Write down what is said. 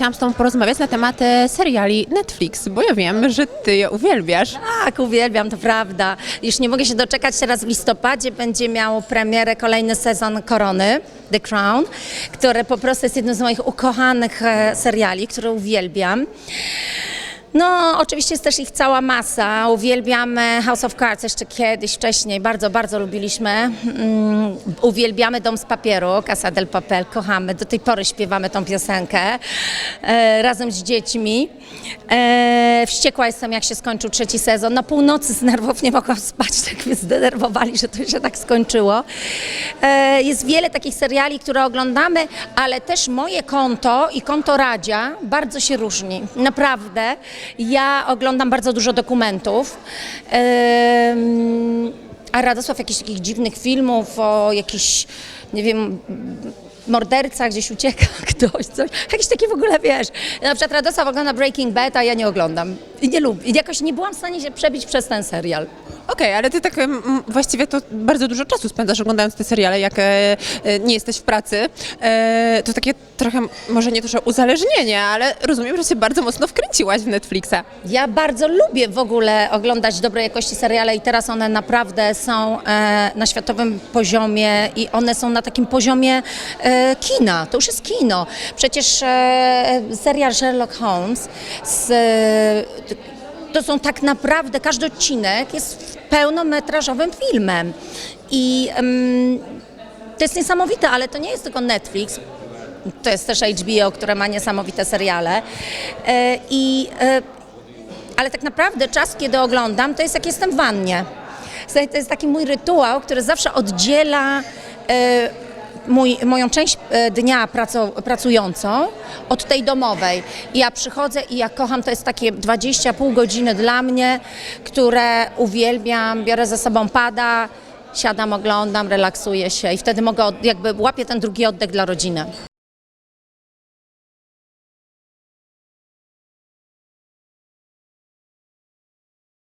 chciałam z Tobą porozmawiać na temat seriali Netflix, bo ja wiem, że Ty je uwielbiasz. Tak, uwielbiam, to prawda. Już nie mogę się doczekać, teraz w listopadzie będzie miał premierę kolejny sezon Korony, The Crown, który po prostu jest jednym z moich ukochanych e, seriali, które uwielbiam. No, oczywiście jest też ich cała masa. Uwielbiamy House of Cards jeszcze kiedyś, wcześniej. Bardzo, bardzo lubiliśmy. Mm, uwielbiamy Dom z Papieru, Casa del Papel. Kochamy. Do tej pory śpiewamy tą piosenkę e, razem z dziećmi. E, wściekła jestem, jak się skończył trzeci sezon. Na północy z nerwów nie mogłam spać, tak mnie zdenerwowali, że to się tak skończyło. E, jest wiele takich seriali, które oglądamy, ale też moje konto i konto Radzia bardzo się różni. Naprawdę. Ja oglądam bardzo dużo dokumentów. A Radosław jakichś takich dziwnych filmów o jakichś, nie wiem, morderca gdzieś ucieka ktoś, coś. Jakieś takie w ogóle, wiesz. Na przykład Radosław ogląda Breaking Bad, a ja nie oglądam. I nie lubię. I jakoś nie byłam w stanie się przebić przez ten serial. Okej, ale Ty tak właściwie to bardzo dużo czasu spędzasz oglądając te seriale, jak e, e, nie jesteś w pracy. E, to takie trochę, może nie to, że uzależnienie, ale rozumiem, że się bardzo mocno wkręciłaś w Netflixa. Ja bardzo lubię w ogóle oglądać dobrej jakości seriale i teraz one naprawdę są e, na światowym poziomie i one są na takim poziomie e, kina. To już jest kino. Przecież e, serial Sherlock Holmes z, e, to są tak naprawdę, każdy odcinek jest pełnometrażowym filmem. I em, to jest niesamowite, ale to nie jest tylko Netflix. To jest też HBO, które ma niesamowite seriale. E, I e, ale tak naprawdę czas, kiedy oglądam, to jest jak jestem w wannie. To jest taki mój rytuał, który zawsze oddziela e, mój, moją część e, dnia pracującą od tej domowej. I ja przychodzę i ja kocham, to jest takie 20 pół godziny dla mnie, które uwielbiam, biorę ze sobą pada, siadam, oglądam, relaksuję się i wtedy mogę, jakby łapię ten drugi oddech dla rodziny.